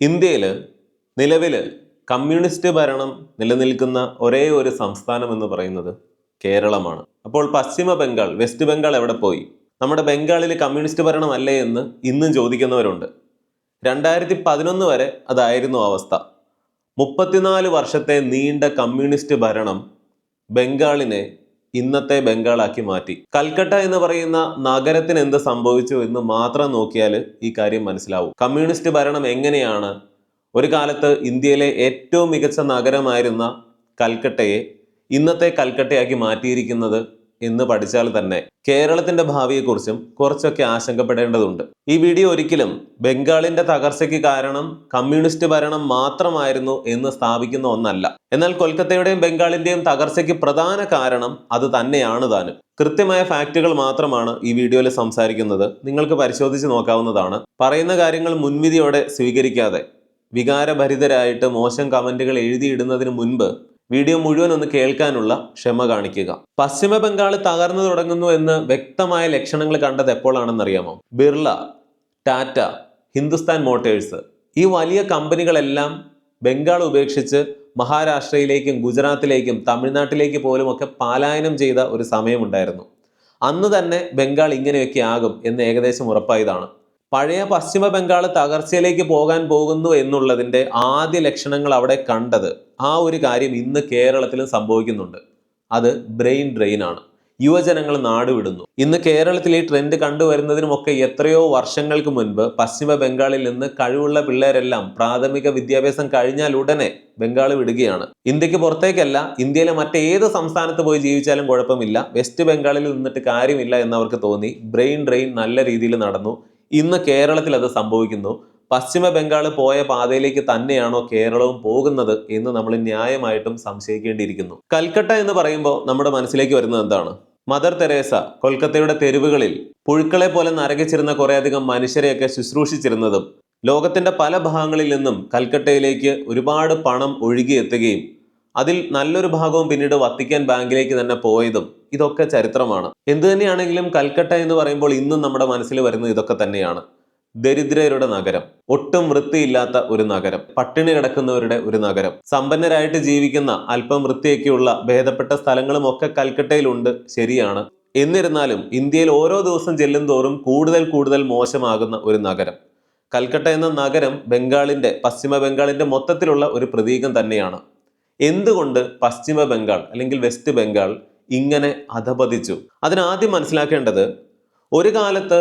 ഇന്ത്യയിൽ നിലവിൽ കമ്മ്യൂണിസ്റ്റ് ഭരണം നിലനിൽക്കുന്ന ഒരേ ഒരു സംസ്ഥാനം എന്ന് പറയുന്നത് കേരളമാണ്. അപ്പോൾ പശ്ചിമ ബംഗാൾ വെസ്റ്റ് ബംഗാൾ എവിടെ പോയി? നമ്മുടെ ബംഗാളിൽ കമ്മ്യൂണിസ്റ്റ് ഭരണം അല്ലേ എന്ന് ഇന്നും ചോദിക്കുന്നവരുണ്ട്. രണ്ടായിരത്തി പതിനൊന്ന് വരെ അതായിരുന്നു അവസ്ഥ. മുപ്പത്തിനാല് വർഷത്തെ നീണ്ട കമ്മ്യൂണിസ്റ്റ് ഭരണം ബംഗാളിനെ ഇന്നത്തെ ബംഗാളാക്കി മാറ്റി. കൽക്കട്ട എന്ന് പറയുന്ന നഗരത്തിന് എന്ത് സംഭവിച്ചു എന്ന് മാത്രം നോക്കിയാൽ ഈ കാര്യം മനസ്സിലാവും. കമ്മ്യൂണിസ്റ്റ് ഭരണം എങ്ങനെയാണ്? ഒരു കാലത്ത് ഇന്ത്യയിലെ ഏറ്റവും മികച്ച നഗരമായിരുന്ന കൽക്കട്ടയെ ഇന്നത്തെ കൽക്കട്ടയാക്കി മാറ്റിയിരിക്കുന്നത് എന്ന് പഠിച്ചാൽ തന്നെ കേരളത്തിന്റെ ഭാവിയെക്കുറിച്ചും കുറച്ചൊക്കെ ആശങ്കപ്പെടേണ്ടതുണ്ട്. ഈ വീഡിയോ ഒരിക്കലും ബംഗാളിന്റെ തകർച്ചയ്ക്ക് കാരണം കമ്മ്യൂണിസ്റ്റ് ഭരണം മാത്രമായിരുന്നു എന്ന് സ്ഥാപിക്കുന്ന ഒന്നല്ല. എന്നാൽ കൊൽക്കത്തയുടെയും ബംഗാളിന്റെയും തകർച്ചയ്ക്ക് പ്രധാന കാരണം അത് തന്നെയാണ് താനും. കൃത്യമായ ഫാക്റ്റുകൾ മാത്രമാണ് ഈ വീഡിയോയിൽ സംസാരിക്കുന്നത്. നിങ്ങൾക്ക് പരിശോധിച്ച് നോക്കാവുന്നതാണ്. പറയുന്ന കാര്യങ്ങൾ മുൻവിധിയോടെ സ്വീകരിക്കാതെ വികാരഭരിതരായിട്ട് മോശം കമന്റുകൾ എഴുതിയിടുന്നതിന് മുൻപ് വീഡിയോ മുഴുവൻ ഒന്ന് കേൾക്കാനുള്ള ക്ഷമ കാണിക്കുക. പശ്ചിമ ബംഗാൾ തകർന്നു തുടങ്ങുന്നു എന്ന് വ്യക്തമായ ലക്ഷണങ്ങൾ കണ്ടത് എപ്പോഴാണെന്നറിയാമോ? ബിർള ടാറ്റ ഹിന്ദുസ്ഥാൻ മോട്ടേഴ്സ്. ഈ വലിയ കമ്പനികളെല്ലാം ബംഗാൾ ഉപേക്ഷിച്ച് മഹാരാഷ്ട്രയിലേക്കും ഗുജറാത്തിലേക്കും തമിഴ്നാട്ടിലേക്ക് പോലും ഒക്കെ പലായനം ചെയ്ത ഒരു സമയമുണ്ടായിരുന്നു. അന്ന് തന്നെ ബംഗാൾ ഇങ്ങനെയൊക്കെ ആകും എന്ന് ഏകദേശം ഉറപ്പായതാണ്. പഴയ പശ്ചിമ ബംഗാൾ തകർച്ചയിലേക്ക് പോകാൻ പോകുന്നു എന്നുള്ളതിന്റെ ആദ്യ ലക്ഷണങ്ങൾ അവിടെ കണ്ടത് ആ ഒരു കാര്യം ഇന്ന് കേരളത്തിലും സംഭവിക്കുന്നുണ്ട്. അത് ബ്രെയിൻ ഡ്രെയിൻ ആണ്. യുവജനങ്ങൾ നാടുവിടുന്നു ഇന്ന് കേരളത്തിൽ ഈ ട്രെൻഡ് കണ്ടുവരുന്നതിനുമൊക്കെ എത്രയോ വർഷങ്ങൾക്ക് മുൻപ് പശ്ചിമ ബംഗാളിൽ നിന്ന് കഴിവുള്ള പിള്ളേരെല്ലാം പ്രാഥമിക വിദ്യാഭ്യാസം കഴിഞ്ഞാൽ ഉടനെ ബംഗാൾ വിടുകയാണ്. ഇന്ത്യയ്ക്ക് പുറത്തേക്കല്ല ഇന്ത്യയിലെ മറ്റേത് സംസ്ഥാനത്ത് പോയി ജീവിച്ചാലും കുഴപ്പമില്ല. വെസ്റ്റ് ബംഗാളിൽ നിന്നിട്ട് കാര്യമില്ല എന്നവർക്ക് തോന്നി. ബ്രെയിൻ ഡ്രെയിൻ നല്ല രീതിയിൽ നടന്നു. ഇന്ന് കേരളത്തിൽ അത് സംഭവിക്കുന്നു. പശ്ചിമ ബംഗാൾ പോയ പാതയിലേക്ക് തന്നെയാണോ കേരളവും പോകുന്നത് എന്ന് നമ്മൾ ന്യായമായിട്ടും സംശയിക്കേണ്ടിയിരിക്കുന്നു. കൽക്കട്ട എന്ന് പറയുമ്പോൾ നമ്മുടെ മനസ്സിലേക്ക് വരുന്നത് എന്താണ്? മദർ തെരേസ കൊൽക്കത്തയുടെ തെരുവുകളിൽ പുഴുക്കളെ പോലെ നരകിച്ചിരുന്ന കുറേയധികം മനുഷ്യരെയൊക്കെ ശുശ്രൂഷിച്ചിരുന്നതും ലോകത്തിന്റെ പല ഭാഗങ്ങളിൽ നിന്നും കൽക്കട്ടയിലേക്ക് ഒരുപാട് പണം ഒഴുകിയെത്തുകയും അതിൽ നല്ലൊരു ഭാഗവും പിന്നീട് വത്തിക്കാൻ ബാങ്കിലേക്ക് തന്നെ പോയതും ഇതൊക്കെ ചരിത്രമാണ്. എന്തു തന്നെയാണെങ്കിലും കൽക്കട്ട എന്ന് പറയുമ്പോൾ ഇന്നും നമ്മുടെ മനസ്സിൽ വരുന്നത് ഇതൊക്കെ തന്നെയാണ്. ദരിദ്രരുടെ നഗരം ഒട്ടും വൃത്തിയില്ലാത്ത ഒരു നഗരം പട്ടിണി കിടക്കുന്നവരുടെ ഒരു നഗരം സമ്പന്നരായിട്ട് ജീവിക്കുന്ന അല്പം വൃത്തിയൊക്കെയുള്ള ഭേദപ്പെട്ട സ്ഥലങ്ങളും ഒക്കെ കൽക്കട്ടയിലുണ്ട് ശരിയാണ്. എന്നിരുന്നാലും ഇന്ത്യയിൽ ഓരോ ദിവസം ചെല്ലും തോറും കൂടുതൽ കൂടുതൽ മോശമാകുന്ന ഒരു നഗരം. കൽക്കട്ട എന്ന നഗരം ബംഗാളിന്റെ പശ്ചിമ ബംഗാളിന്റെ മൊത്തത്തിലുള്ള ഒരു പ്രതീകം തന്നെയാണ്. എന്തുകൊണ്ട് പശ്ചിമ ബംഗാൾ അല്ലെങ്കിൽ വെസ്റ്റ് ബംഗാൾ ഇങ്ങനെ അധപതിച്ചു? അതിനാദ്യം മനസ്സിലാക്കേണ്ടത് ഒരു കാലത്ത്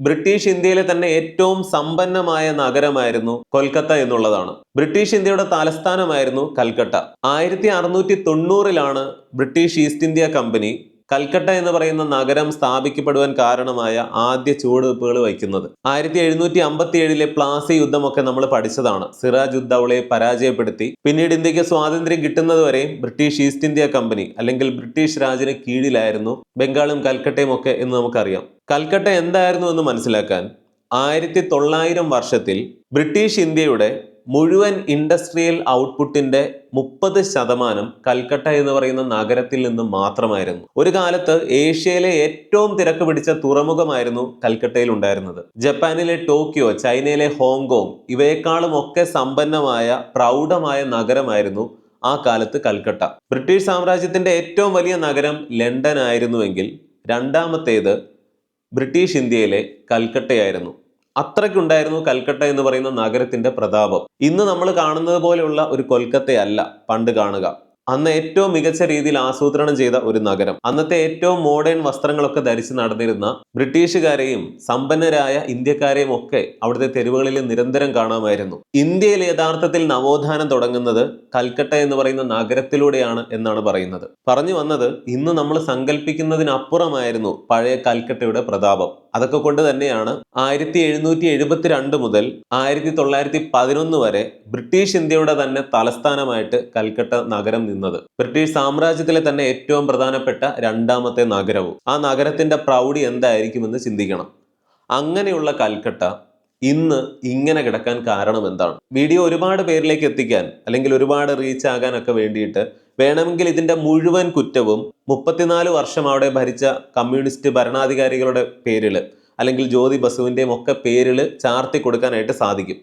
ബ്രിട്ടീഷ് ഇന്ത്യയിലെ തന്നെ ഏറ്റവും സമ്പന്നമായ നഗരമായിരുന്നു കൊൽക്കത്ത എന്നുള്ളതാണ്. ബ്രിട്ടീഷ് ഇന്ത്യയുടെ തലസ്ഥാനമായിരുന്നു കൽക്കട്ട. ആയിരത്തി അറുന്നൂറ്റി തൊണ്ണൂറിലാണ് British East India company Calcutta എന്ന് പറയുന്ന നഗരം സ്ഥാപിക്കപ്പെടുവാൻ കാരണമായ ആദ്യ ചുവടുവെപ്പുകൾ വയ്ക്കുന്നത് ആയിരത്തി എഴുന്നൂറ്റി അമ്പത്തി ഏഴിലെ പ്ലാസി യുദ്ധമൊക്കെ നമ്മൾ പഠിച്ചതാണ്. സിറാജ് ഉദ്ദൗളയെ പരാജയപ്പെടുത്തി. പിന്നീട് ഇന്ത്യയ്ക്ക് സ്വാതന്ത്ര്യം കിട്ടുന്നതുവരെ ബ്രിട്ടീഷ് ഈസ്റ്റ് ഇന്ത്യ കമ്പനി അല്ലെങ്കിൽ ബ്രിട്ടീഷ് രാജിന് കീഴിലായിരുന്നു ബംഗാളും കൽക്കട്ടയും ഒക്കെ എന്ന് നമുക്കറിയാം. കൽക്കട്ട എന്തായിരുന്നു എന്ന് മനസ്സിലാക്കാൻ ആയിരത്തി തൊള്ളായിരം വർഷത്തിൽ ബ്രിട്ടീഷ് ഇന്ത്യയുടെ മുഴുവൻ ഇൻഡസ്ട്രിയൽ ഔട്ട്പുട്ടിന്റെ മുപ്പത് ശതമാനം കൽക്കട്ട എന്ന് പറയുന്ന നഗരത്തിൽ നിന്ന് മാത്രമായിരുന്നു. ഒരു കാലത്ത് ഏഷ്യയിലെ ഏറ്റവും തിരക്ക് പിടിച്ച തുറമുഖമായിരുന്നു കൽക്കട്ടയിൽ ഉണ്ടായിരുന്നത്. ജപ്പാനിലെ ടോക്കിയോ ചൈനയിലെ ഹോങ്കോങ് ഇവയെക്കാളും ഒക്കെ സമ്പന്നമായ പ്രൗഢമായ നഗരമായിരുന്നു ആ കാലത്ത് കൽക്കട്ട. ബ്രിട്ടീഷ് സാമ്രാജ്യത്തിന്റെ ഏറ്റവും വലിയ നഗരം ലണ്ടൻ ആയിരുന്നുവെങ്കിൽ രണ്ടാമത്തേത് ബ്രിട്ടീഷ് ഇന്ത്യയിലെ കൽക്കട്ടയായിരുന്നു. അത്രയ്ക്കുണ്ടായിരുന്നു കൽക്കട്ട എന്ന് പറയുന്ന നഗരത്തിന്റെ പ്രതാപം. ഇന്ന് നമ്മൾ കാണുന്നത് പോലെയുള്ള ഒരു കൊൽക്കത്തയല്ല പണ്ട് കാണുക. അന്ന് ഏറ്റവും മികച്ച രീതിയിൽ ആസൂത്രണം ചെയ്ത ഒരു നഗരം. അന്നത്തെ ഏറ്റവും മോഡേൺ വസ്ത്രങ്ങളൊക്കെ ധരിച്ച് നടന്നിരുന്ന ബ്രിട്ടീഷുകാരെയും സമ്പന്നരായ ഇന്ത്യക്കാരെയും ഒക്കെ അവിടുത്തെ തെരുവുകളിൽ നിരന്തരം കാണാമായിരുന്നു. ഇന്ത്യയിൽ യഥാർത്ഥത്തിൽ നവോത്ഥാനം തുടങ്ങുന്നത് കൽക്കട്ട എന്ന് പറയുന്ന നഗരത്തിലൂടെയാണ് എന്നാണ് പറയുന്നത്. പറഞ്ഞു വന്നത് ഇന്ന് നമ്മൾ സങ്കല്പിക്കുന്നതിനപ്പുറമായിരുന്നു പഴയ കൽക്കട്ടയുടെ പ്രതാപം. അതൊക്കെ കൊണ്ട് തന്നെയാണ് ആയിരത്തി എഴുന്നൂറ്റി എഴുപത്തിരണ്ട് മുതൽ ആയിരത്തി തൊള്ളായിരത്തി പതിനൊന്ന് വരെ ബ്രിട്ടീഷ് ഇന്ത്യയുടെ തന്നെ തലസ്ഥാനമായിട്ട് കൽക്കട്ട നഗരം നിന്നത്. ബ്രിട്ടീഷ് സാമ്രാജ്യത്തിലെ തന്നെ ഏറ്റവും പ്രധാനപ്പെട്ട രണ്ടാമത്തെ നഗരവും. ആ നഗരത്തിന്റെ പ്രൗഢി എന്തായിരിക്കുമെന്ന് ചിന്തിക്കണം. അങ്ങനെയുള്ള കൽക്കട്ട ഇന്ന് ഇങ്ങനെ കിടക്കാൻ കാരണം എന്താണ്? വീഡിയോ ഒരുപാട് പേരിലേക്ക് എത്തിക്കാൻ അല്ലെങ്കിൽ ഒരുപാട് റീച്ച് ആകാനൊക്കെ വേണ്ടിയിട്ട് വേണമെങ്കിൽ ഇതിന്റെ മുഴുവൻ കുറ്റവും മുപ്പത്തിനാല് വർഷം അവിടെ ഭരിച്ച കമ്മ്യൂണിസ്റ്റ് ഭരണാധികാരികളുടെ പേരിൽ അല്ലെങ്കിൽ ജ്യോതി ബസുവിന്റെയും ഒക്കെ പേരിൽ ചാർത്തി കൊടുക്കാനായിട്ട് സാധിക്കും.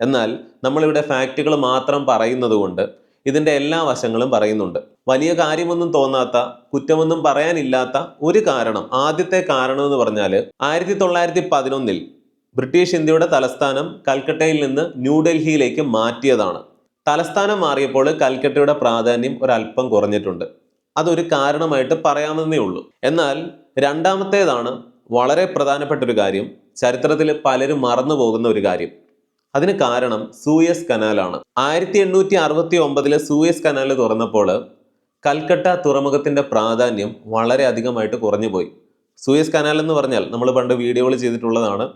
എന്നാൽ നമ്മളിവിടെ ഫാക്റ്റുകൾ മാത്രം പറയുന്നത് കൊണ്ട് ഇതിന്റെ എല്ലാ വശങ്ങളും പറയുന്നുണ്ട്. വലിയ കാര്യമൊന്നും തോന്നാത്ത കുറ്റമൊന്നും പറയാനില്ലാത്ത ഒരു കാരണം ആദ്യത്തെ കാരണം എന്ന് പറഞ്ഞാൽ ആയിരത്തി തൊള്ളായിരത്തി പതിനൊന്നിൽ ബ്രിട്ടീഷ് ഇന്ത്യയുടെ തലസ്ഥാനം കൽക്കട്ടയിൽ നിന്ന് ന്യൂഡൽഹിയിലേക്ക് മാറ്റിയതാണ്. തലസ്ഥാനം മാറിയപ്പോൾ കൽക്കട്ടയുടെ പ്രാധാന്യം ഒരല്പം കുറഞ്ഞിട്ടുണ്ട്. അതൊരു കാരണമായിട്ട് പറയാമെന്നേ ഉള്ളൂ. എന്നാൽ രണ്ടാമത്തേതാണ് വളരെ പ്രധാനപ്പെട്ട ഒരു കാര്യം. ചരിത്രത്തിൽ പലരും മറന്നു പോകുന്ന ഒരു കാര്യം. അതിന് കാരണം സൂയസ് കനാലാണ്. ആയിരത്തി എണ്ണൂറ്റി അറുപത്തി ഒമ്പതിൽ സൂയസ് കനാൽ തുറന്നപ്പോൾ കൽക്കട്ട തുറമുഖത്തിന്റെ പ്രാധാന്യം വളരെ അധികമായിട്ട് കുറഞ്ഞുപോയി. സൂയസ് കനാൽ എന്ന് പറഞ്ഞാൽ നമ്മൾ പണ്ട് വീഡിയോകൾ ചെയ്തിട്ടുള്ളതാണ്.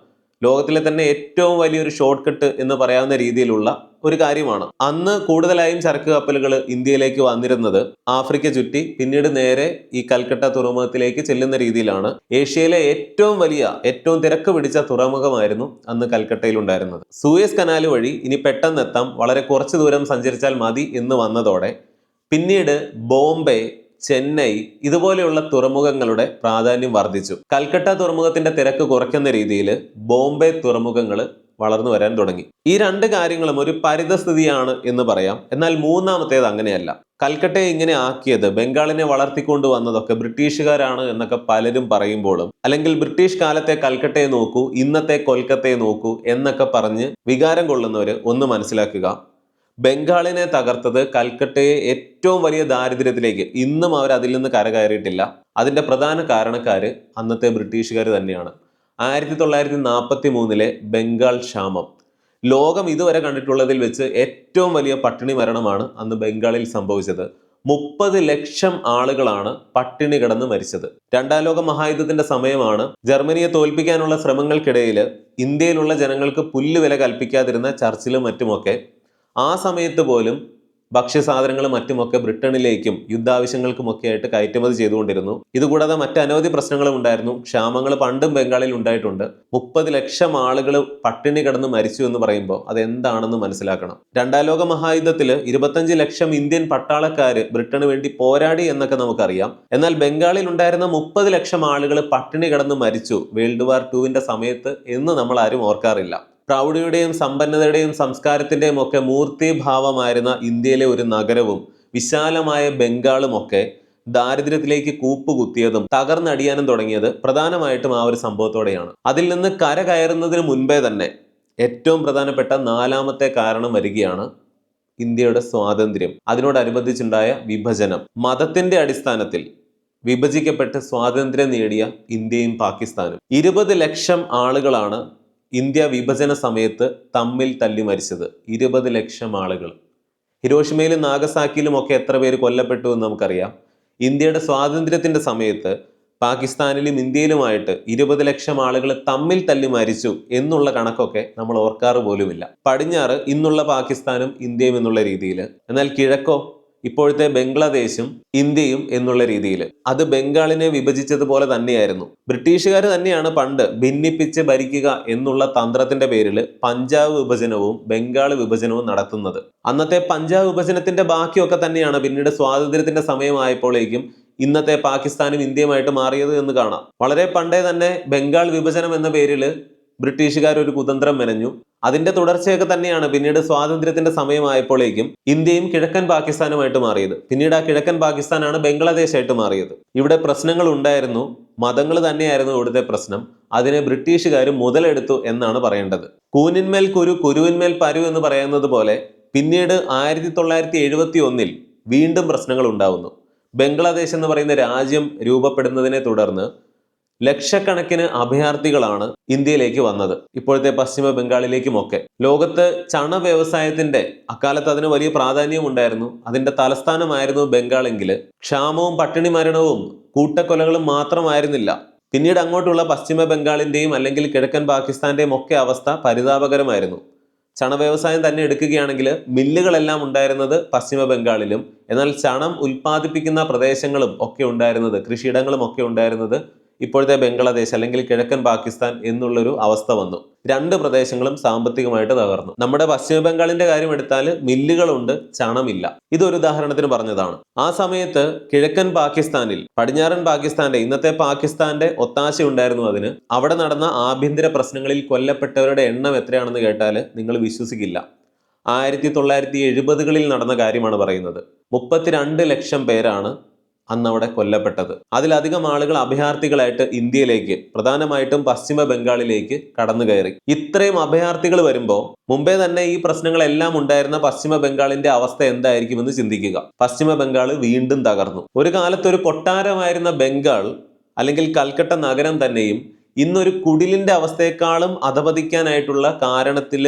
ലോകത്തിലെ തന്നെ ഏറ്റവും വലിയൊരു ഷോർട്ട് കട്ട് എന്ന് പറയാവുന്ന രീതിയിലുള്ള ഒരു കാര്യമാണ്. അന്ന് കൂടുതലായും ചരക്ക് കപ്പലുകൾ ഇന്ത്യയിലേക്ക് വന്നിരുന്നത് ആഫ്രിക്ക ചുറ്റി പിന്നീട് നേരെ ഈ കൽക്കട്ട തുറമുഖത്തിലേക്ക് ചെല്ലുന്ന രീതിയിലാണ് ഏഷ്യയിലെ ഏറ്റവും വലിയ ഏറ്റവും തിരക്ക് പിടിച്ച തുറമുഖമായിരുന്നു അന്ന് കൽക്കട്ടയിൽ ഉണ്ടായിരുന്നത് സൂയസ് കനാൽ വഴി ഇനി പെട്ടെന്നെത്താം വളരെ കുറച്ച് ദൂരം സഞ്ചരിച്ചാൽ മതി എന്ന് വന്നതോടെ പിന്നീട് ബോംബെ ചെന്നൈ ഇതുപോലെയുള്ള തുറമുഖങ്ങളുടെ പ്രാധാന്യം വർദ്ധിച്ചു. കൽക്കട്ട തുറമുഖത്തിന്റെ തിരക്ക് കുറയ്ക്കുന്ന രീതിയിൽ ബോംബെ തുറമുഖങ്ങൾ വളർന്നു വരാൻ തുടങ്ങി. ഈ രണ്ട് കാര്യങ്ങളും ഒരു പരിതസ്ഥിതിയാണ് എന്ന് പറയാം. എന്നാൽ മൂന്നാമത്തേത് അങ്ങനെയല്ല. കൽക്കട്ടയെ ഇങ്ങനെ ആക്കിയത് ബംഗാളിനെ വളർത്തിക്കൊണ്ടു വന്നതൊക്കെ ബ്രിട്ടീഷുകാരാണ് എന്നൊക്കെ പലരും പറയുമ്പോഴും അല്ലെങ്കിൽ ബ്രിട്ടീഷ് കാലത്തെ കൽക്കട്ടയെ നോക്കൂ ഇന്നത്തെ കൊൽക്കത്തയെ നോക്കൂ എന്നൊക്കെ പറഞ്ഞ് വികാരം കൊള്ളുന്നവർ ഒന്ന് മനസ്സിലാക്കുക. ബംഗാളിനെ തകർത്തത് കൽക്കട്ടയെ ഏറ്റവും വലിയ ദാരിദ്ര്യത്തിലേക്ക്. ഇന്നും അവർ അതിൽ നിന്ന് കരകയറിയിട്ടില്ല. അതിന്റെ പ്രധാന കാരണക്കാർ അന്നത്തെ ബ്രിട്ടീഷുകാർ തന്നെയാണ്. ആയിരത്തി തൊള്ളായിരത്തി നാൽപ്പത്തി മൂന്നിലെ ബംഗാൾ ക്ഷാമം. ലോകം ഇതുവരെ കണ്ടിട്ടുള്ളതിൽ വെച്ച് ഏറ്റവും വലിയ പട്ടിണി മരണമാണ് അന്ന് ബംഗാളിൽ സംഭവിച്ചത്. മുപ്പത് ലക്ഷം ആളുകളാണ് പട്ടിണി കിടന്ന് മരിച്ചത്. രണ്ടാം ലോക മഹായുദ്ധത്തിന്റെ സമയമാണ് ജർമ്മനിയെ തോൽപ്പിക്കാനുള്ള ശ്രമങ്ങൾക്കിടയിൽ ഇന്ത്യയിലുള്ള ജനങ്ങൾക്ക് പുല്ലുവില കൽപ്പിക്കാതിരുന്ന ചർച്ചിലും മറ്റുമൊക്കെ. ആ സമയത്ത് പോലും ഭക്ഷ്യസാധനങ്ങളും മറ്റുമൊക്കെ ബ്രിട്ടനിലേക്കും യുദ്ധാവശ്യങ്ങൾക്കുമൊക്കെ ആയിട്ട് കയറ്റുമതി ചെയ്തുകൊണ്ടിരുന്നു. ഇതുകൂടാതെ മറ്റ് അനവധി പ്രശ്നങ്ങളും ഉണ്ടായിരുന്നു. ക്ഷാമങ്ങൾ പണ്ടും ബംഗാളിൽ ഉണ്ടായിട്ടുണ്ട്. മുപ്പത് ലക്ഷം ആളുകൾ പട്ടിണി കിടന്ന് മരിച്ചു എന്ന് പറയുമ്പോൾ അതെന്താണെന്ന് മനസ്സിലാക്കണം. രണ്ടാം ലോക മഹായുദ്ധത്തിൽ ഇരുപത്തഞ്ച് ലക്ഷം ഇന്ത്യൻ പട്ടാളക്കാർ ബ്രിട്ടന് വേണ്ടി പോരാടി എന്നൊക്കെ നമുക്കറിയാം. എന്നാൽ ബംഗാളിൽ ഉണ്ടായിരുന്ന മുപ്പത് ലക്ഷം ആളുകൾ പട്ടിണി കിടന്ന് മരിച്ചു വേൾഡ് വാർ ടുവിന്റെ സമയത്ത് എന്ന് നമ്മൾ ആരും ഓർക്കാറില്ല. പ്രൗഢിയുടെയും സമ്പന്നതയുടെയും സംസ്കാരത്തിന്റെയും ഒക്കെ മൂർത്തിഭാവമായിരുന്ന ഇന്ത്യയിലെ ഒരു നഗരവും വിശാലമായ ബംഗാളും ഒക്കെ ദാരിദ്ര്യത്തിലേക്ക് കൂപ്പുകുത്തിയതും തകർന്നടിയാനും തുടങ്ങിയത് പ്രധാനമായിട്ടും ആ ഒരു സംഭവത്തോടെയാണ്. അതിൽ നിന്ന് കര കയറുന്നതിന് മുൻപേ തന്നെ ഏറ്റവും പ്രധാനപ്പെട്ട നാലാമത്തെ കാരണം വരികയാണ് ഇന്ത്യയുടെ സ്വാതന്ത്ര്യം. അതിനോടനുബന്ധിച്ചുണ്ടായ വിഭജനം. മതത്തിന്റെ അടിസ്ഥാനത്തിൽ വിഭജിക്കപ്പെട്ട് സ്വാതന്ത്ര്യം നേടിയ ഇന്ത്യയും പാകിസ്ഥാനും. ഇരുപത് ലക്ഷം ആളുകളാണ് ഇന്ത്യ വിഭജന സമയത്ത് തമ്മിൽ തല്ലി മരിച്ചത് ഇരുപത് ലക്ഷം ആളുകൾ. ഹിരോഷിമയിലും നാഗസാക്കിയിലും ഒക്കെ എത്ര പേര് കൊല്ലപ്പെട്ടു എന്ന് നമുക്കറിയാം. ഇന്ത്യയുടെ സ്വാതന്ത്ര്യത്തിന്റെ സമയത്ത് പാകിസ്ഥാനിലും ഇന്ത്യയിലുമായിട്ട് ഇരുപത് ലക്ഷം ആളുകൾ തമ്മിൽ തല്ലി മരിച്ചു എന്നുള്ള കണക്കൊക്കെ നമ്മൾ ഓർക്കാറ് പോലുമില്ല. പടിഞ്ഞാറ് ഇന്നുള്ള പാകിസ്ഥാനും ഇന്ത്യയും എന്നുള്ള രീതിയിൽ എന്നാൽ കിഴക്കോ ഇപ്പോഴത്തെ ബംഗ്ലാദേശും ഇന്ത്യയും എന്നുള്ള രീതിയിൽ. അത് ബംഗാളിനെ വിഭജിച്ചതുപോലെ തന്നെയായിരുന്നു. ബ്രിട്ടീഷുകാർ തന്നെയാണ് പണ്ട് ഭിന്നിപ്പിച്ച് ഭരിക്കുക എന്നുള്ള തന്ത്രത്തിന്റെ പേരിൽ പഞ്ചാബ് വിഭജനവും ബംഗാൾ വിഭജനവും നടത്തുന്നത്. അന്നത്തെ പഞ്ചാബ് വിഭജനത്തിന്റെ ബാക്കിയൊക്കെ തന്നെയാണ് പിന്നീട് സ്വാതന്ത്ര്യത്തിന്റെ സമയമായപ്പോഴേക്കും ഇന്നത്തെ പാകിസ്ഥാനും ഇന്ത്യയുമായിട്ട് മാറിയത് എന്ന് കാണാം. വളരെ പണ്ടേ തന്നെ ബംഗാൾ വിഭജനം എന്ന പേരിൽ ബ്രിട്ടീഷുകാർ ഒരു കുതന്ത്രം മെനഞ്ഞു. അതിന്റെ തുടർച്ചയൊക്കെ തന്നെയാണ് പിന്നീട് സ്വാതന്ത്ര്യത്തിന്റെ സമയമായപ്പോഴേക്കും ഇന്ത്യയും കിഴക്കൻ പാകിസ്ഥാനുമായിട്ട് മാറിയത്. പിന്നീട് ആ കിഴക്കൻ പാകിസ്ഥാനാണ് ബംഗ്ലാദേശായിട്ട് മാറിയത്. ഇവിടെ പ്രശ്നങ്ങൾ ഉണ്ടായിരുന്നു. മതങ്ങൾ തന്നെയായിരുന്നു ഇവിടുത്തെ പ്രശ്നം. അതിനെ ബ്രിട്ടീഷുകാർ മുതലെടുത്തു എന്നാണ് പറയേണ്ടത്. കൂനിന്മേൽ കുരു കുരുവിന്മേൽ പരു എന്ന് പറയുന്നത് പോലെ പിന്നീട് ആയിരത്തി തൊള്ളായിരത്തി എഴുപത്തി ഒന്നിൽ വീണ്ടും പ്രശ്നങ്ങൾ ഉണ്ടാവുന്നു. ബംഗ്ലാദേശ് എന്ന് പറയുന്ന രാജ്യം രൂപപ്പെടുന്നതിനെ തുടർന്ന് ലക്ഷക്കണക്കിന് അഭയാർത്ഥികളാണ് ഇന്ത്യയിലേക്ക് വന്നത്. ഇപ്പോഴത്തെ പശ്ചിമ ബംഗാളിലേക്കുമൊക്കെ ലോകത്ത് ചണ വ്യവസായത്തിന്റെ അക്കാലത്ത് അതിന് വലിയ പ്രാധാന്യം ഉണ്ടായിരുന്നു. അതിന്റെ തലസ്ഥാനമായിരുന്നു ബംഗാളെങ്കിൽ ക്ഷാമവും പട്ടിണി മരണവും കൂട്ടക്കൊലകളും മാത്രമായിരുന്നില്ല. പിന്നീട് അങ്ങോട്ടുള്ള പശ്ചിമ ബംഗാളിന്റെയും അല്ലെങ്കിൽ കിഴക്കൻ പാകിസ്ഥാന്റെയും ഒക്കെ അവസ്ഥ പരിതാപകരമായിരുന്നു. ചണ വ്യവസായം തന്നെ എടുക്കുകയാണെങ്കിൽ മില്ലുകളെല്ലാം ഉണ്ടായിരുന്നത് പശ്ചിമ ബംഗാളിലും എന്നാൽ ചണം ഉൽപ്പാദിപ്പിക്കുന്ന പ്രദേശങ്ങളും ഒക്കെ ഉണ്ടായിരുന്നത് കൃഷിയിടങ്ങളും ഒക്കെ ഉണ്ടായിരുന്നത് ഇപ്പോഴത്തെ ബംഗ്ലാദേശ് അല്ലെങ്കിൽ കിഴക്കൻ പാകിസ്ഥാൻ എന്നുള്ളൊരു അവസ്ഥ വന്നു. രണ്ട് പ്രദേശങ്ങളും സാമ്പത്തികമായിട്ട് തകർന്നു. നമ്മുടെ പശ്ചിമ ബംഗാളിന്റെ കാര്യം എടുത്താൽ മില്ലുകളുണ്ട് ചണമില്ല. ഇതൊരു ഉദാഹരണത്തിന് പറഞ്ഞതാണ്. ആ സമയത്ത് കിഴക്കൻ പാകിസ്ഥാനിൽ പടിഞ്ഞാറൻ പാകിസ്ഥാന്റെ ഇന്നത്തെ പാകിസ്ഥാന്റെ ഒത്താശ ഉണ്ടായിരുന്നു അതിന്. അവിടെ നടന്ന ആഭ്യന്തര പ്രശ്നങ്ങളിൽ കൊല്ലപ്പെട്ടവരുടെ എണ്ണം എത്രയാണെന്ന് കേട്ടാൽ നിങ്ങൾ വിശ്വസിക്കില്ല. ആയിരത്തി തൊള്ളായിരത്തി എഴുപതുകളിൽ നടന്ന കാര്യമാണ് പറയുന്നത്. മുപ്പത്തിരണ്ട് ലക്ഷം പേരാണ് അന്ന് അവിടെ കൊല്ലപ്പെട്ടത്. അതിലധികം ആളുകൾ അഭയാർത്ഥികളായിട്ട് ഇന്ത്യയിലേക്ക് പ്രധാനമായിട്ടും പശ്ചിമ ബംഗാളിലേക്ക് കടന്നു കയറി ഇത്രയും അഭയാർത്ഥികൾ വരുമ്പോൾ മുമ്പേ തന്നെ ഈ പ്രശ്നങ്ങളെല്ലാം ഉണ്ടായിരുന്ന പശ്ചിമ ബംഗാളിന്റെ അവസ്ഥ എന്തായിരിക്കുമെന്ന് ചിന്തിക്കുക. പശ്ചിമ ബംഗാൾ വീണ്ടും തകർന്നു. ഒരു കാലത്ത് ഒരു കൊട്ടാരമായിരുന്ന ബംഗാൾ അല്ലെങ്കിൽ കൽക്കട്ട നഗരം തന്നെയും ഇന്നൊരു കുടിലിന്റെ അവസ്ഥയെക്കാളും അധപതിക്കാനായിട്ടുള്ള കാരണത്തിൽ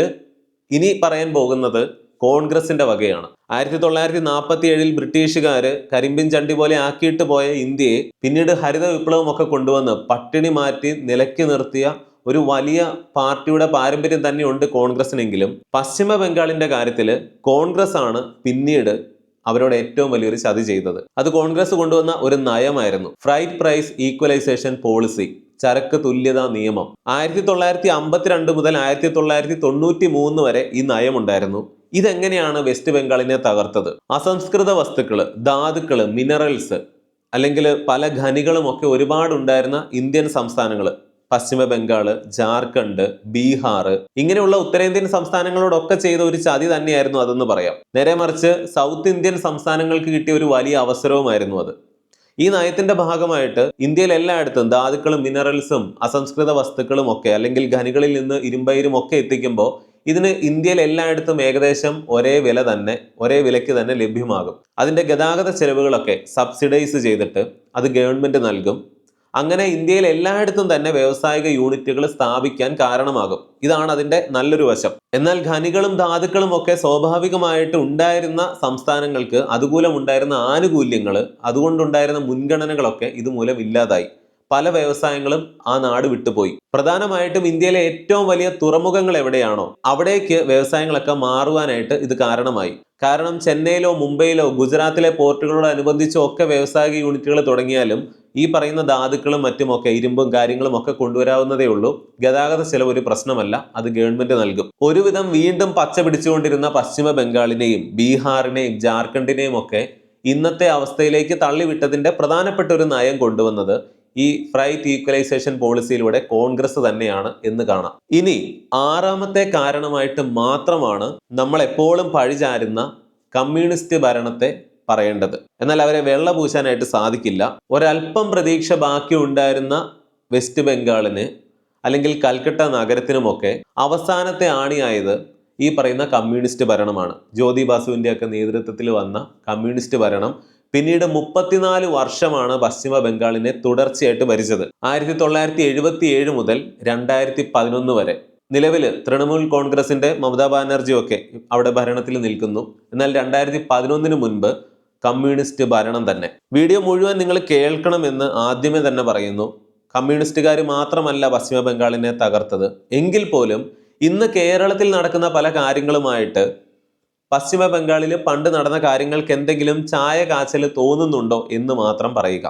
ഇനി പറയാൻ പോകുന്നത് കോൺഗ്രസിന്റെ വകയാണ്. ആയിരത്തി തൊള്ളായിരത്തി നാൽപ്പത്തി ഏഴിൽ ബ്രിട്ടീഷുകാര് കരിമ്പിൻ ചണ്ടി പോലെ ആക്കിയിട്ട് പോയ ഇന്ത്യയെ പിന്നീട് ഹരിത വിപ്ലവം ഒക്കെ കൊണ്ടുവന്ന് പട്ടിണി മാറ്റി നിലയ്ക്ക് നിർത്തിയ ഒരു വലിയ പാർട്ടിയുടെ പാരമ്പര്യം തന്നെയുണ്ട് കോൺഗ്രസിനെങ്കിലും. പശ്ചിമ ബംഗാളിന്റെ കാര്യത്തിൽ കോൺഗ്രസ് ആണ് പിന്നീട് അവരോട് ഏറ്റവും വലിയൊരു ചതി ചെയ്തത്. അത് കോൺഗ്രസ് കൊണ്ടുവന്ന ഒരു നയമായിരുന്നു. Freight price equalisation policy. ചരക്ക് തുല്യതാ നിയമം. ആയിരത്തി തൊള്ളായിരത്തി അമ്പത്തിരണ്ട് മുതൽ ആയിരത്തി തൊള്ളായിരത്തി തൊണ്ണൂറ്റി മൂന്ന് വരെ ഈ നയമുണ്ടായിരുന്നു. ഇതെങ്ങനെയാണ് വെസ്റ്റ് ബംഗാളിനെ തകർത്തത്? അസംസ്കൃത വസ്തുക്കൾ ധാതുക്കൾ മിനറൽസ് അല്ലെങ്കിൽ പല ഖനികളും ഒക്കെ ഒരുപാടുണ്ടായിരുന്ന ഇന്ത്യൻ സംസ്ഥാനങ്ങൾ പശ്ചിമ ബംഗാൾ ജാർഖണ്ഡ് ബീഹാർ ഇങ്ങനെയുള്ള ഉത്തരേന്ത്യൻ സംസ്ഥാനങ്ങളോടൊക്കെ ചെയ്ത ഒരു ചതി തന്നെയായിരുന്നു അതെന്ന് പറയാം. നേരെ മറിച്ച് സൗത്ത് ഇന്ത്യൻ സംസ്ഥാനങ്ങൾക്ക് കിട്ടിയ ഒരു വലിയ അവസരവുമായിരുന്നു അത്. ഈ നയത്തിന്റെ ഭാഗമായിട്ട് ഇന്ത്യയിൽ എല്ലായിടത്തും ധാതുക്കളും മിനറൽസും അസംസ്കൃത വസ്തുക്കളും ഒക്കെ അല്ലെങ്കിൽ ഖനികളിൽ നിന്ന് ഇരുമ്പയിരും ഒക്കെ എത്തിക്കുമ്പോൾ ഇതിന് ഇന്ത്യയിൽ എല്ലായിടത്തും ഏകദേശം ഒരേ വില തന്നെ ഒരേ വിലയ്ക്ക് തന്നെ ലഭ്യമാകും. അതിന്റെ ഗതാഗത ചെലവുകളൊക്കെ സബ്സിഡൈസ് ചെയ്തിട്ട് അത് ഗവൺമെന്റ് നൽകും. അങ്ങനെ ഇന്ത്യയിൽ എല്ലായിടത്തും തന്നെ വ്യാവസായിക യൂണിറ്റുകൾ സ്ഥാപിക്കാൻ കാരണമാകും. ഇതാണ് അതിന്റെ നല്ലൊരു വശം. എന്നാൽ ഖനികളും ധാതുക്കളും ഒക്കെ സ്വാഭാവികമായിട്ട് ഉണ്ടായിരുന്ന സംസ്ഥാനങ്ങൾക്ക് അതുകൂലമുണ്ടായിരുന്ന ആനുകൂല്യങ്ങൾ അതുകൊണ്ടുണ്ടായിരുന്ന മുൻഗണനകളൊക്കെ ഇതുമൂലം ഇല്ലാതായി. പല വ്യവസായങ്ങളും ആ നാട് വിട്ടുപോയി. പ്രധാനമായിട്ടും ഇന്ത്യയിലെ ഏറ്റവും വലിയ തുറമുഖങ്ങൾ എവിടെയാണോ അവിടേക്ക് വ്യവസായങ്ങളൊക്കെ മാറുവാനായിട്ട് ഇത് കാരണമായി. കാരണം ചെന്നൈയിലോ മുംബൈയിലോ ഗുജറാത്തിലെ പോർട്ടുകളോടനുബന്ധിച്ചോ ഒക്കെ വ്യവസായിക യൂണിറ്റുകൾ തുടങ്ങിയാലും ഈ പറയുന്ന ധാതുക്കളും മറ്റുമൊക്കെ ഇരുമ്പും കാര്യങ്ങളും ഒക്കെ കൊണ്ടുവരാവുന്നതേ ഉള്ളൂ. ഗതാഗത ചെലവ് ഒരു പ്രശ്നമല്ല അത് ഗവൺമെന്റ് നൽകും. ഒരുവിധം വീണ്ടും പച്ച പിടിച്ചുകൊണ്ടിരുന്ന പശ്ചിമ ബംഗാളിനെയും ബീഹാറിനെയും ജാർഖണ്ഡിനെയും ഒക്കെ ഇന്നത്തെ അവസ്ഥയിലേക്ക് തള്ളിവിട്ടതിന്റെ പ്രധാനപ്പെട്ട ഒരു നയം കൊണ്ടുവന്നത് ഈ ഫ്രൈറ്റ് ഈക്വലൈസേഷൻ പോളിസിയിലൂടെ കോൺഗ്രസ് തന്നെയാണ് എന്ന് കാണാം. ഇനി ആറാമത്തെ കാരണമായിട്ട് മാത്രമാണ് നമ്മൾ എപ്പോഴും പഴിചാരുന്ന കമ്മ്യൂണിസ്റ്റ് ഭരണത്തെ പറയേണ്ടത്. എന്നാൽ അവരെ വെള്ള പൂശാനായിട്ട് സാധിക്കില്ല. ഒരല്പം പ്രതീക്ഷ ബാക്കി ഉണ്ടായിരുന്ന വെസ്റ്റ് ബംഗാളിന് അല്ലെങ്കിൽ കൽക്കട്ട നഗരത്തിനുമൊക്കെ അവസാനത്തെ ആണിയായത് ഈ പറയുന്ന കമ്മ്യൂണിസ്റ്റ് ഭരണമാണ്. ജ്യോതി ബാസുവിന്റെ ഒക്കെ നേതൃത്വത്തിൽ വന്ന കമ്മ്യൂണിസ്റ്റ് ഭരണം പിന്നീട് മുപ്പത്തിനാല് വർഷമാണ് പശ്ചിമ ബംഗാളിനെ തുടർച്ചയായിട്ട് ഭരിച്ചത്. ആയിരത്തി തൊള്ളായിരത്തി എഴുപത്തി ഏഴ് മുതൽ രണ്ടായിരത്തി പതിനൊന്ന് വരെ. നിലവിൽ തൃണമൂൽ കോൺഗ്രസിന്റെ മമതാ ബാനർജിയൊക്കെ അവിടെ ഭരണത്തിൽ നിൽക്കുന്നു. എന്നാൽ രണ്ടായിരത്തി പതിനൊന്നിന് മുൻപ് കമ്മ്യൂണിസ്റ്റ് ഭരണം തന്നെ. വീഡിയോ മുഴുവൻ നിങ്ങൾ കേൾക്കണമെന്ന് ആദ്യമേ തന്നെ പറയുന്നു. കമ്മ്യൂണിസ്റ്റുകാർ മാത്രമല്ല പശ്ചിമ ബംഗാളിനെ തകർത്തത്. എങ്കിൽ പോലും ഇന്ന് കേരളത്തിൽ നടക്കുന്ന പല കാര്യങ്ങളുമായിട്ട് പശ്ചിമ ബംഗാളിൽ പണ്ട് നടന്ന കാര്യങ്ങൾക്ക് എന്തെങ്കിലും ചായ കാച്ചൽ തോന്നുന്നുണ്ടോ എന്ന് മാത്രം പറയുക.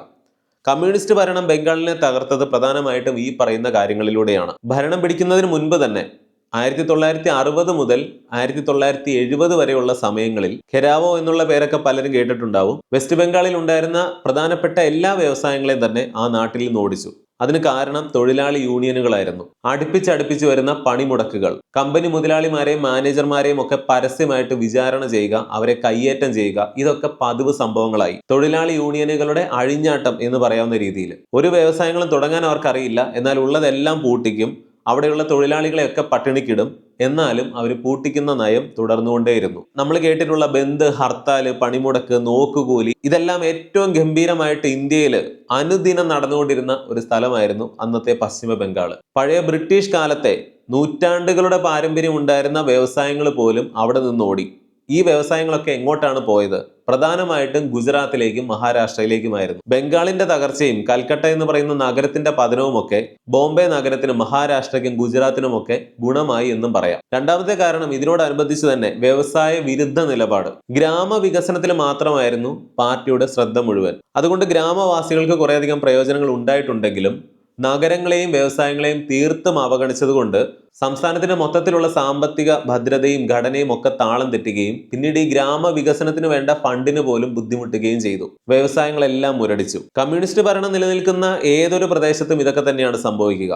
കമ്മ്യൂണിസ്റ്റ് ഭരണം ബംഗാളിനെ തകർത്തത് പ്രധാനമായിട്ടും ഈ പറയുന്ന കാര്യങ്ങളിലൂടെയാണ്. ഭരണം പിടിക്കുന്നതിന് മുൻപ് തന്നെ ആയിരത്തി തൊള്ളായിരത്തി അറുപത് മുതൽ ആയിരത്തി തൊള്ളായിരത്തി എഴുപത് വരെയുള്ള സമയങ്ങളിൽ ഖെരാവോ എന്നുള്ള പേരൊക്കെ പലരും കേട്ടിട്ടുണ്ടാവും. വെസ്റ്റ് ബംഗാളിൽ ഉണ്ടായിരുന്ന പ്രധാനപ്പെട്ട എല്ലാ വ്യവസായങ്ങളെയും തന്നെ ആ നാട്ടിൽ നിന്ന് ഓടിച്ചു. അതിന് കാരണം തൊഴിലാളി യൂണിയനുകളായിരുന്നു. അടുപ്പിച്ചടുപ്പിച്ച് വരുന്ന പണിമുടക്കുകൾ. കമ്പനി മുതലാളിമാരെയും മാനേജർമാരെയും ഒക്കെ പരസ്യമായിട്ട് വിചാരണ ചെയ്യുക അവരെ കയ്യേറ്റം ചെയ്യുക ഇതൊക്കെ പതിവ് സംഭവങ്ങളായി. തൊഴിലാളി യൂണിയനുകളുടെ അഴിഞ്ഞാട്ടം എന്ന് പറയാവുന്ന രീതിയിൽ. ഒരു വ്യവസായങ്ങളും തുടങ്ങാൻ അവർക്കറിയില്ല. എന്നാൽ ഉള്ളതെല്ലാം പൂട്ടിക്കും. അവിടെയുള്ള തൊഴിലാളികളെയൊക്കെ പട്ടിണിക്കിടും. എന്നാലും അവർ പൂട്ടിക്കുന്ന നയം തുടർന്നുകൊണ്ടേയിരുന്നു. നമ്മൾ കേട്ടിട്ടുള്ള ബന്ദ് ഹർത്താൽ പണിമുടക്ക് നോക്കുകൂലി ഇതെല്ലാം ഏറ്റവും ഗംഭീരമായിട്ട് ഇന്ത്യയിൽ അനുദിനം നടന്നുകൊണ്ടിരുന്ന ഒരു സ്ഥലമായിരുന്നു അന്നത്തെ പശ്ചിമ ബംഗാൾ പഴയ ബ്രിട്ടീഷ് കാലത്തെ നൂറ്റാണ്ടുകളുടെ പാരമ്പര്യം ഉണ്ടായിരുന്ന വ്യവസായങ്ങൾ പോലും അവിടെ നിന്ന് ഓടി. ഈ വ്യവസായങ്ങളൊക്കെ എങ്ങോട്ടാണ് പോയത്? പ്രധാനമായിട്ടും ഗുജറാത്തിലേക്കും മഹാരാഷ്ട്രയിലേക്കുമായിരുന്നു. ബംഗാളിന്റെ തകർച്ചയും കൽക്കട്ട എന്ന് പറയുന്ന നഗരത്തിന്റെ പതനവുമൊക്കെ ബോംബെ നഗരത്തിനും മഹാരാഷ്ട്രയ്ക്കും ഗുജറാത്തിനുമൊക്കെ ഗുണമായി എന്നും പറയാം. രണ്ടാമത്തെ കാരണം ഇതിനോടനുബന്ധിച്ച് തന്നെ വ്യവസായ വിരുദ്ധ നിലപാട്. ഗ്രാമവികസനത്തിൽ മാത്രമായിരുന്നു പാർട്ടിയുടെ ശ്രദ്ധ മുഴുവൻ. അതുകൊണ്ട് ഗ്രാമവാസികൾക്ക് കുറേയധികം പ്രയോജനങ്ങൾ ഉണ്ടായിട്ടുണ്ടെങ്കിലും നഗരങ്ങളെയും വ്യവസായങ്ങളെയും തീർത്തും അവഗണിച്ചതുകൊണ്ട് സംസ്ഥാനത്തിന്റെ മൊത്തത്തിലുള്ള സാമ്പത്തിക ഭദ്രതയും ഘടനയും ഒക്കെ താളം തെറ്റുകയും പിന്നീട് ഈ ഗ്രാമ വികസനത്തിന് വേണ്ട ഫണ്ടിന് പോലും ബുദ്ധിമുട്ടുകയും ചെയ്തു. വ്യവസായങ്ങളെല്ലാം മുരടിച്ചു. കമ്മ്യൂണിസ്റ്റ് ഭരണം നിലനിൽക്കുന്ന ഏതൊരു പ്രദേശത്തും ഇതൊക്കെ തന്നെയാണ് സംഭവിക്കുക.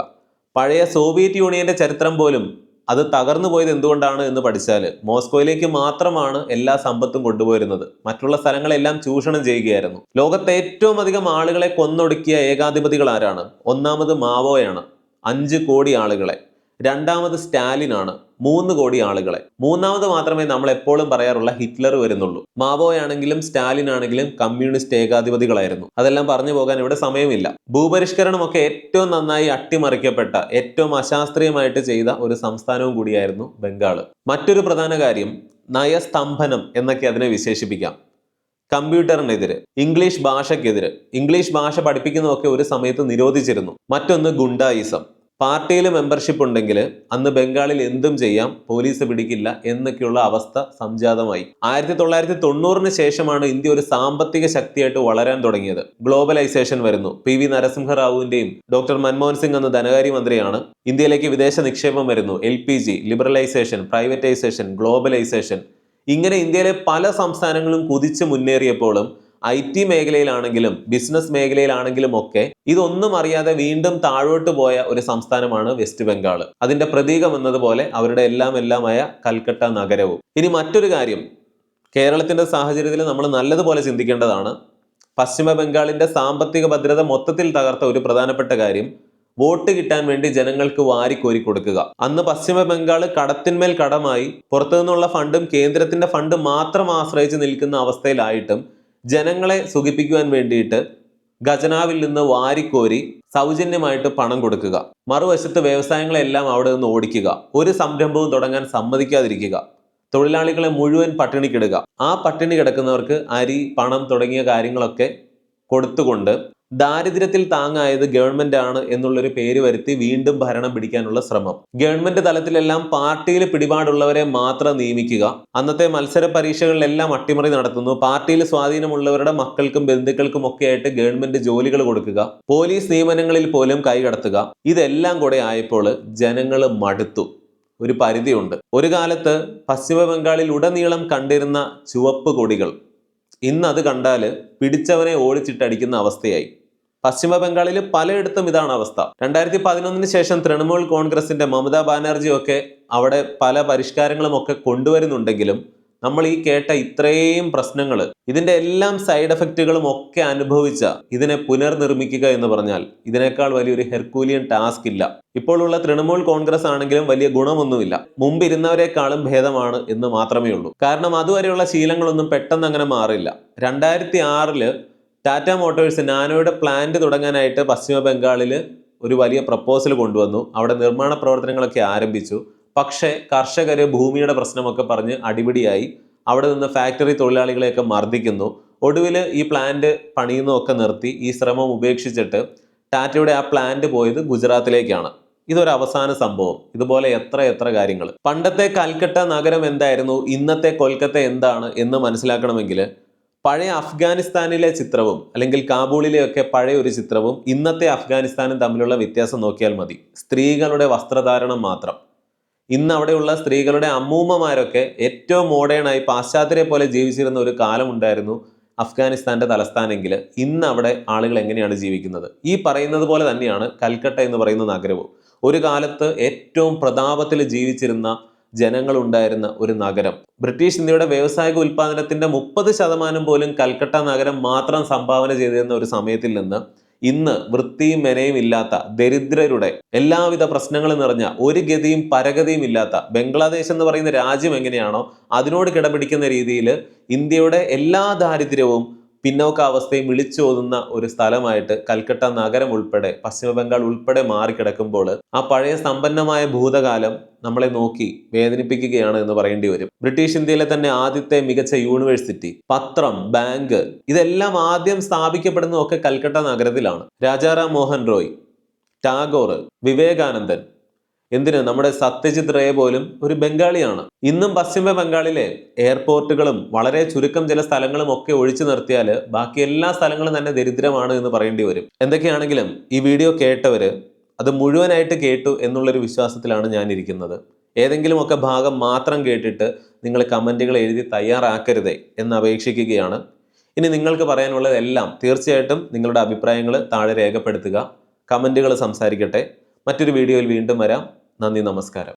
പഴയ സോവിയറ്റ് യൂണിയന്റെ ചരിത്രം പോലും അത് തകർന്നു പോയത് എന്തുകൊണ്ടാണ് എന്ന് പഠിച്ചാൽ മോസ്കോയിലേക്ക് മാത്രമാണ് എല്ലാ സമ്പത്തും കൊണ്ടുപോയിരുന്നത്. മറ്റുള്ള സ്ഥലങ്ങളെല്ലാം ചൂഷണം ചെയ്യുകയായിരുന്നു. ലോകത്തെ ഏറ്റവും അധികം ആളുകളെ കൊന്നൊടുക്കിയ ഏകാധിപതികൾ ആരാണ്? ഒന്നാമത് മാവോയാണ്. അഞ്ച് കോടി ആളുകളെ. രണ്ടാമത് സ്റ്റാലിനാണ് മൂന്ന് കോടി ആളുകളെ. മൂന്നാമത് മാത്രമേ നമ്മൾ എപ്പോഴും പറയാറുള്ള ഹിറ്റ്ലർ വരുന്നുള്ളൂ. മാവോയാണെങ്കിലും സ്റ്റാലിൻ ആണെങ്കിലും കമ്മ്യൂണിസ്റ്റ് ഏകാധിപതികളായിരുന്നു. അതെല്ലാം പറഞ്ഞു പോകാൻ ഇവിടെ സമയമില്ല. ഭൂപരിഷ്കരണമൊക്കെ ഏറ്റവും നന്നായി അട്ടിമറിക്കപ്പെട്ട ഏറ്റവും അശാസ്ത്രീയമായിട്ട് ചെയ്ത ഒരു സംസ്ഥാനവും കൂടിയായിരുന്നു ബംഗാൾ മറ്റൊരു പ്രധാന കാര്യം നയസ്തംഭനം എന്നൊക്കെ അതിനെ വിശേഷിപ്പിക്കാം. കമ്പ്യൂട്ടറിനെതിരെ ഇംഗ്ലീഷ് ഭാഷയ്ക്കെതിരെ. ഇംഗ്ലീഷ് ഭാഷ പഠിപ്പിക്കുന്നതൊക്കെ ഒരു സമയത്ത് നിരോധിച്ചിരുന്നു. മറ്റൊന്ന് ഗുണ്ടായിസം. പാർട്ടിയിൽ മെമ്പർഷിപ്പ് ഉണ്ടെങ്കിൽ അന്ന് ബംഗാളിൽ എന്തും ചെയ്യാം പോലീസ് പിടിക്കില്ല എന്നൊക്കെയുള്ള അവസ്ഥ സംജാതമായി. ആയിരത്തി തൊള്ളായിരത്തി തൊണ്ണൂറിന് ശേഷമാണ് ഇന്ത്യ ഒരു സാമ്പത്തിക ശക്തിയായിട്ട് വളരാൻ തുടങ്ങിയത്. ഗ്ലോബലൈസേഷൻ വരുന്നു. പി വി നരസിംഹറാവുവിന്റെയും ഡോക്ടർ മൻമോഹൻ സിംഗ് എന്ന ധനകാര്യമന്ത്രിയാണ് ഇന്ത്യയിലേക്ക് വിദേശ നിക്ഷേപം വരുന്നു. L P G liberalisation privatisation globalisation. ഇങ്ങനെ ഇന്ത്യയിലെ പല സംസ്ഥാനങ്ങളും കുതിച്ചു മുന്നേറിയപ്പോഴും ഐ ടി മേഖലയിലാണെങ്കിലും ബിസിനസ് മേഖലയിലാണെങ്കിലും ഒക്കെ ഇതൊന്നും അറിയാതെ വീണ്ടും താഴോട്ട് പോയ ഒരു സംസ്ഥാനമാണ് വെസ്റ്റ് ബംഗാൾ അതിന്റെ പ്രതീകം എന്നതുപോലെ അവരുടെ എല്ലാം എല്ലാമായ കൽക്കട്ട നഗരവും. ഇനി മറ്റൊരു കാര്യം കേരളത്തിന്റെ സാഹചര്യത്തിൽ നമ്മൾ നല്ലതുപോലെ ചിന്തിക്കേണ്ടതാണ് പശ്ചിമ ബംഗാളിന്റെ സാമ്പത്തിക ഭദ്രത മൊത്തത്തിൽ തകർത്ത ഒരു പ്രധാനപ്പെട്ട കാര്യം വോട്ട് കിട്ടാൻ വേണ്ടി ജനങ്ങൾക്ക് വാരിക്കോരി കൊടുക്കുക. അന്ന് പശ്ചിമ ബംഗാൾ കടത്തിന്മേൽ കടമായി പുറത്തുനിന്നുള്ള ഫണ്ടും കേന്ദ്രത്തിന്റെ ഫണ്ടും മാത്രം ആശ്രയിച്ച് നിൽക്കുന്ന അവസ്ഥയിലായിട്ടും ജനങ്ങളെ സുഖിപ്പിക്കുവാൻ വേണ്ടിയിട്ട് ഖജനാവിൽ നിന്ന് വാരിക്കോരി സൗജന്യമായിട്ട് പണം കൊടുക്കുക. മറുവശത്ത് വ്യവസായങ്ങളെല്ലാം അവിടെ നിന്ന് ഓടിക്കുക. ഒരു സംരംഭവും തുടങ്ങാൻ സമ്മതിക്കാതിരിക്കുക. തൊഴിലാളികളെ മുഴുവൻ പട്ടിണിക്കിടുക. ആ പട്ടിണി കിടക്കുന്നവർക്ക് അരി പണം തുടങ്ങിയ കാര്യങ്ങളൊക്കെ കൊടുത്തുകൊണ്ട് ദാരിദ്ര്യത്തിൽ താങ്ങായത് ഗവൺമെന്റ് ആണ് എന്നുള്ളൊരു പേര് വരുത്തി വീണ്ടും ഭരണം പിടിക്കാനുള്ള ശ്രമം. ഗവൺമെന്റ് തലത്തിലെല്ലാം പാർട്ടിയിൽ പിടിപാടുള്ളവരെ മാത്രം നിയമിക്കുക. അന്നത്തെ മത്സര പരീക്ഷകളിലെല്ലാം അട്ടിമറി നടത്തുന്നു. പാർട്ടിയിൽ സ്വാധീനമുള്ളവരുടെ മക്കൾക്കും ബന്ധുക്കൾക്കും ഒക്കെ ആയിട്ട് ഗവൺമെന്റ് ജോലികൾ കൊടുക്കുക. പോലീസ് നിയമനങ്ങളിൽ പോലും കൈകടത്തുക ഇതെല്ലാം കൂടെ ആയപ്പോൾ ജനങ്ങൾ മടുത്തു. ഒരു പരിധിയുണ്ട്. ഒരു കാലത്ത് പശ്ചിമ ബംഗാളിൽ ഉടനീളം കണ്ടിരുന്ന ചുവപ്പ് കൊടികൾ. ഇന്നത് കണ്ടാൽ പിടിച്ചവനെ ഓടിച്ചിട്ടടിക്കുന്ന അവസ്ഥയായി. പശ്ചിമ ബംഗാളിൽ പലയിടത്തും ഇതാണ് അവസ്ഥ. രണ്ടായിരത്തി പതിനൊന്നിന് ശേഷം തൃണമൂൽ കോൺഗ്രസിന്റെ മമതാ ബാനർജി ഒക്കെ അവിടെ പല പരിഷ്കാരങ്ങളും ഒക്കെ കൊണ്ടുവരുന്നുണ്ടെങ്കിലും നമ്മൾ ഈ കേട്ട ഇത്രയും പ്രശ്നങ്ങൾ ഇതിന്റെ എല്ലാം സൈഡ് എഫക്റ്റുകളും ഒക്കെ അനുഭവിച്ച ഇതിനെ പുനർനിർമ്മിക്കുക എന്ന് പറഞ്ഞാൽ ഇതിനേക്കാൾ വലിയൊരു ഹെർക്കൂലിയൻ ടാസ്ക് ഇല്ല. ഇപ്പോഴുള്ള തൃണമൂൽ കോൺഗ്രസ് ആണെങ്കിലും വലിയ ഗുണമൊന്നുമില്ല. മുമ്പ് ഇരുന്നവരെക്കാളും ഭേദമാണ് എന്ന് മാത്രമേ ഉള്ളൂ. കാരണം അതുവരെയുള്ള ശീലങ്ങളൊന്നും പെട്ടെന്ന് അങ്ങനെ മാറില്ല. രണ്ടായിരത്തി ആറിൽ ടാറ്റ മോട്ടോഴ്സ് നാനോയുടെ പ്ലാന്റ് തുടങ്ങാനായിട്ട് പശ്ചിമ ബംഗാളിൽ ഒരു വലിയ പ്രപ്പോസൽ കൊണ്ടുവന്നു. അവിടെ നിർമ്മാണ പ്രവർത്തനങ്ങളൊക്കെ ആരംഭിച്ചു. പക്ഷേ കർഷകർ ഭൂമിയുടെ പ്രശ്നമൊക്കെ പറഞ്ഞ് അടിപിടിയായി. അവിടെ നിന്ന് ഫാക്ടറി തൊഴിലാളികളെയൊക്കെ മർദ്ദിക്കുന്നു. ഒടുവിൽ ഈ പ്ലാന്റ് പണിയുന്നതൊക്കെ നിർത്തി. ഈ ശ്രമം ഉപേക്ഷിച്ചിട്ട് ടാറ്റയുടെ ആ പ്ലാന്റ് പോയത് ഗുജറാത്തിലേക്കാണ്. ഇതൊരു അവസാന സംഭവം. ഇതുപോലെ എത്ര എത്ര കാര്യങ്ങൾ പണ്ടത്തെ കൽക്കട്ട നഗരം എന്തായിരുന്നു? ഇന്നത്തെ കൊൽക്കത്ത എന്താണ് എന്ന് മനസ്സിലാക്കണമെങ്കിൽ പഴയ അഫ്ഗാനിസ്ഥാനിലെ ചിത്രവും അല്ലെങ്കിൽ കാബൂളിലെ ഒക്കെ പഴയ ഒരു ചിത്രവും ഇന്നത്തെ അഫ്ഗാനിസ്ഥാനും തമ്മിലുള്ള വ്യത്യാസം നോക്കിയാൽ മതി. സ്ത്രീകളുടെ വസ്ത്രധാരണം മാത്രം. ഇന്ന് അവിടെയുള്ള സ്ത്രീകളുടെ അമ്മൂമ്മമാരൊക്കെ ഏറ്റവും മോഡേണായി പാശ്ചാത്യരെ പോലെ ജീവിച്ചിരുന്ന ഒരു കാലമുണ്ടായിരുന്നു അഫ്ഗാനിസ്ഥാന്റെ തലസ്ഥാനെങ്കിൽ. ഇന്ന് അവിടെ ആളുകൾ എങ്ങനെയാണ് ജീവിക്കുന്നത്? ഈ പറയുന്നത് പോലെ തന്നെയാണ് കൽക്കട്ട എന്ന് പറയുന്ന നഗരവും. ഒരു കാലത്ത് ഏറ്റവും പ്രതാപത്തിൽ ജീവിച്ചിരുന്ന ജനങ്ങളുണ്ടായിരുന്ന ഒരു നഗരം. ബ്രിട്ടീഷ് ഇന്ത്യയുടെ വ്യാവസായിക ഉൽപാദനത്തിന്റെ മുപ്പത് ശതമാനം പോലും കൽക്കട്ട നഗരം മാത്രം സംഭാവന ചെയ്തിരുന്ന ഒരു സമയത്തിൽ നിന്ന് ഇന്ന് വൃത്തിയും മെനയും ഇല്ലാത്ത ദരിദ്രരുടെ എല്ലാവിധ പ്രശ്നങ്ങളും നിറഞ്ഞ ഒരു ഗതിയും പരഗതിയും ഇല്ലാത്ത ബംഗ്ലാദേശ് എന്ന് പറയുന്ന രാജ്യം എങ്ങനെയാണോ അതിനോട് കിടപിടിക്കുന്ന രീതിയിൽ ഇന്ത്യയുടെ എല്ലാ ദാരിദ്ര്യവും പിന്നോക്കാവസ്ഥയും വിളിച്ചോതുന്ന ഒരു സ്ഥലമായിട്ട് കൽക്കട്ട നഗരം ഉൾപ്പെടെ പശ്ചിമബംഗാൾ ഉൾപ്പെടെ മാറിക്കിടക്കുമ്പോൾ ആ പഴയ സമ്പന്നമായ ഭൂതകാലം നമ്മളെ നോക്കി വേദനിപ്പിക്കുകയാണ് എന്ന് പറയേണ്ടി വരും. ബ്രിട്ടീഷ് ഇന്ത്യയിലെ തന്നെ ആദ്യത്തെ മികച്ച യൂണിവേഴ്സിറ്റി പത്രം ബാങ്ക് ഇതെല്ലാം ആദ്യം സ്ഥാപിക്കപ്പെടുന്നതൊക്കെ കൽക്കട്ട നഗരത്തിലാണ്. രാജാറാം മോഹൻ റോയ് ടാഗോർ വിവേകാനന്ദൻ എന്തിന്? നമ്മുടെ സത്യജിത് റേ പോലും ഒരു ബംഗാളിയാണ്. ഇന്നും പശ്ചിമ ബംഗാളിലെ എയർപോർട്ടുകളും വളരെ ചുരുക്കം ചില സ്ഥലങ്ങളും ഒക്കെ ഒഴിച്ചു നിർത്തിയാൽ ബാക്കി എല്ലാ സ്ഥലങ്ങളും തന്നെ ദരിദ്രമാണ് എന്ന് പറയേണ്ടി വരും. എന്തൊക്കെയാണെങ്കിലും ഈ വീഡിയോ കേട്ടവര് അത് മുഴുവനായിട്ട് കേട്ടു എന്നുള്ളൊരു വിശ്വാസത്തിലാണ് ഞാനിരിക്കുന്നത്. ഏതെങ്കിലും ഒക്കെ ഭാഗം മാത്രം കേട്ടിട്ട് നിങ്ങൾ കമന്റുകൾ എഴുതി തയ്യാറാക്കരുതേ എന്ന് അപേക്ഷിക്കുകയാണ്. ഇനി നിങ്ങൾക്ക് പറയാനുള്ളതെല്ലാം തീർച്ചയായിട്ടും നിങ്ങളുടെ അഭിപ്രായങ്ങൾ താഴെ രേഖപ്പെടുത്തുക. കമന്റുകൾ സംസാരിക്കട്ടെ. മറ്റൊരു വീഡിയോയിൽ വീണ്ടും വരാം. നന്ദി നമസ്കാരം.